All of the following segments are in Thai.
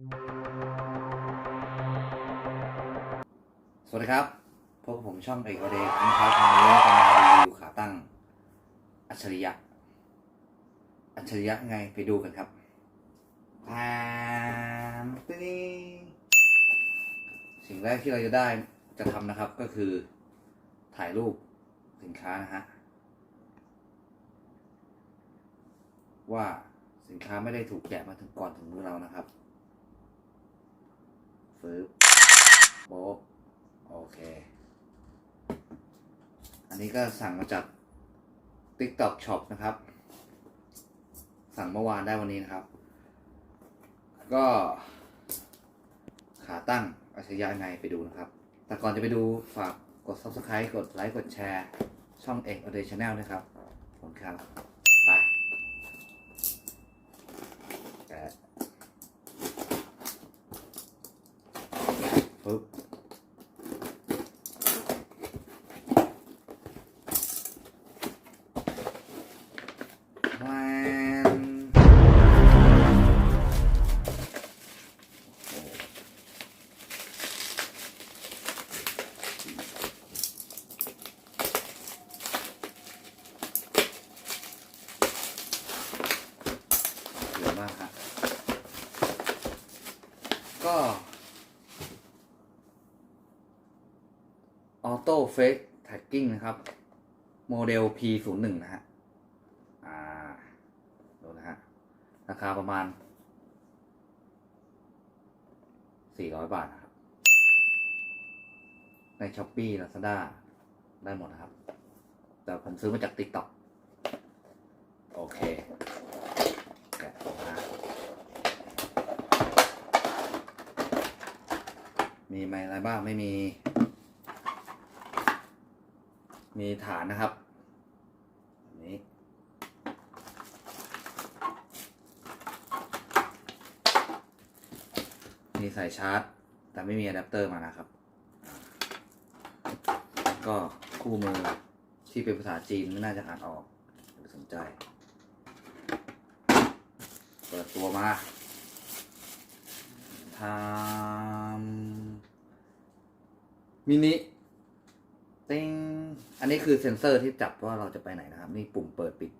สวัสดีครับ พบกับผมช่องเอกวเดย์นะครับวันนี้จะมารีวิวขาตั้ง อัจฉริยะ อัจฉริยะไงไปดูกันครับตามตึ้สิ่งแรกที่เราจะได้จะทำนะครับก็คือถ่ายรูปสินค้านะฮะว่าสินค้าไม่ได้ถูกแกะมาถึงก่อนถึงมือเรานะครับ ฟื้บโบ๊ะโอเค อันนี้ก็สั่งมาจาก TikTok Shop นะครับ สั่งเมื่อวานได้วันนี้นะครับ ก็ขาตั้งอัจฉริยะไงไปดูนะครับ แต่ก่อนจะไปดูฝากกด Subscribe กดไลค์กดแชร์ ช่องเอกอเดชแนลนะครับขอบคุณครับ phước ก็ ครับก็ออโต้เฟกแท็กกิ้งนะครับ โมเดล P01 นะฮะ อ่า ดูนะฮะ ราคาประมาณ 400 บาทนะครับ ในช้อปปี้ลาซาด้าได้หมดนะครับ แต่ผมซื้อมาจาก t ิ k t o k โอเคแกะออกมามีไหมอะไรบ้างไม่มี มีฐานนะครับนี้มีสายชาร์จ แต่ไม่มีอะแดปเตอร์มานะครับ ก็คู่มือที่เป็นภาษาจีนไม่น่าจะอ่านออกสนใจ เปิดตัวมาทำมินิ ติ้ง อันนี้คือเซ็นเซอร์ที่จับว่าเราจะไปไหนนะครับ นี่ปุ่มเปิดปิด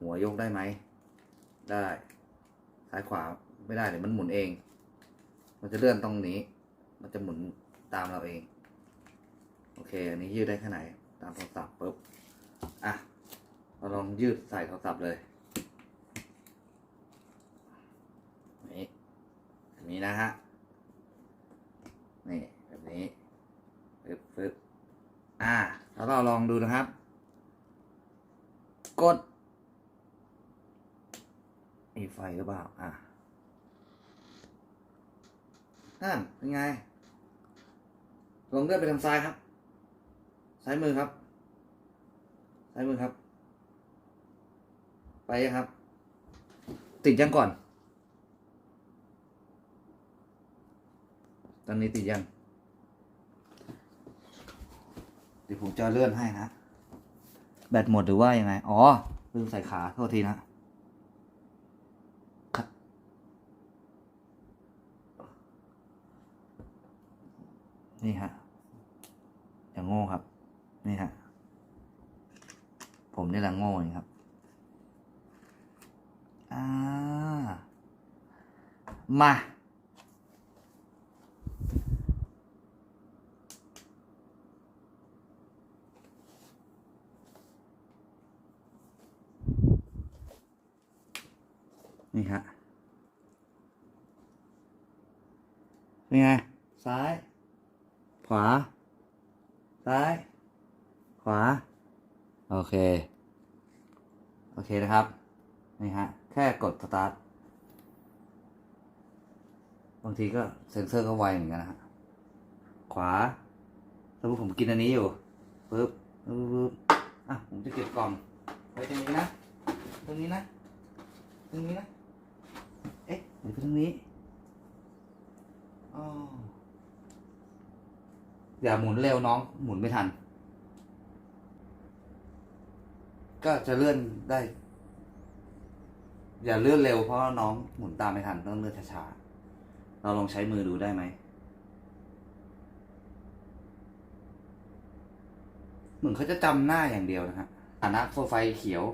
หัวยกได้ไหม ได้ซ้ายขวาไม่ได้เดี๋ยวมันหมุนเอง มันจะเลื่อนตรงนี้ มันจะหมุนตามเราเอง โอเค อันนี้ยืดได้แค่ไหน ตามโทรศัพท์ปุ๊บอะเราลองยืดใส่โทรศัพท์เลยนี่แบบนี้นะฮะนี่แบบนี้ปึ๊บปึ๊บอ่า แล้วเราลองดูนะครับ กดมีไฟหรือเปล่า อะนั่นเป็นไง ลงเลื่อนไปทางซ้ายครับ ซ้ายมือครับ ซ้ายมือครับ ไปครับ ติดยังก่อน ตอนนี้ติดยัง เดี๋ยวผมจะเลื่อนให้นะ แบตหมดหรือว่ายังไง อ๋อลืมใส่ขาโทษทีนะนี่ฮะ อย่างโง่ครับ นี่ฮะ ผมนี่แหละโง่เองครับ อ่า มา นี่ฮะเป็นไง ซ้าย ขวา ซ้าย ขวา โอเค โอเคนะครับ นี่ฮะ แค่กดสตาร์ท บางทีก็เซ็นเซอร์ก็ไวเหมือนกันนะฮะ ขวาสมมติผมกินอันนี้อยู่ปึ๊บปึ๊บปึ๊บอะ ผมจะเก็บกล่องไว้ตรงนี้นะ ตรงนี้นะ ตรงนี้นะ เอ๊ะหรือตรงนี้อ๋ออย่าหมุนเร็วน้อง หมุนไม่ทัน ก็จะเลื่อนได้ อย่าเลื่อนเร็วเพราะน้องหมุนตามไม่ทันต้องเลื่อนช้าๆเราลองใช้มือดูได้ไหมเหมือนเขาจะจำหน้าอย่างเดียวนะฮะฐานะโฟไฟเขียว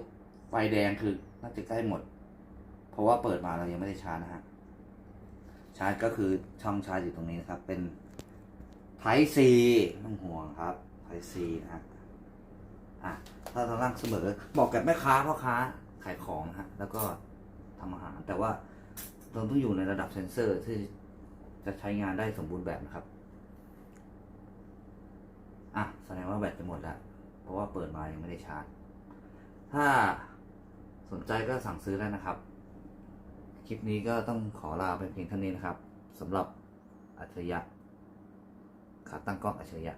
ไฟแดงคือน่าจะใกล้หมด เพราะว่าเปิดมาเรายังไม่ได้ชาร์จนะฮะ ชาร์จก็คือช่องชาร์จอยู่ตรงนี้นะครับ เป็น Type C ต้องห่วงครับ Type C นะฮะอะถ้าทางล่างเสมอบอกกับแม่ค้าพ่อค้าขายของนะฮะ แล้วก็ทำอาหาร แต่ว่าเราต้องอยู่ในระดับเซนเซอร์ที่จะใช้งานได้สมบูรณ์แบบนะครับ อะ แสดงว่าแบตจะหมดแล้ว เพราะว่าเปิดมายังไม่ได้ชาร์จ ถ้าสนใจก็สั่งซื้อได้นะครับ ลิปนี้ก็ต้องขอลาไปเพียงเท่านี้นะครับสำหรับอัจฉริยะขาตั้งกล้องอัจฉริยะ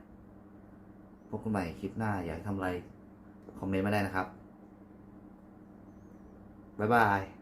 พบกันใหม่คลิปหน้าอยากทำอะไร คอมเมนต์มาได้นะครับ บ๊ายบาย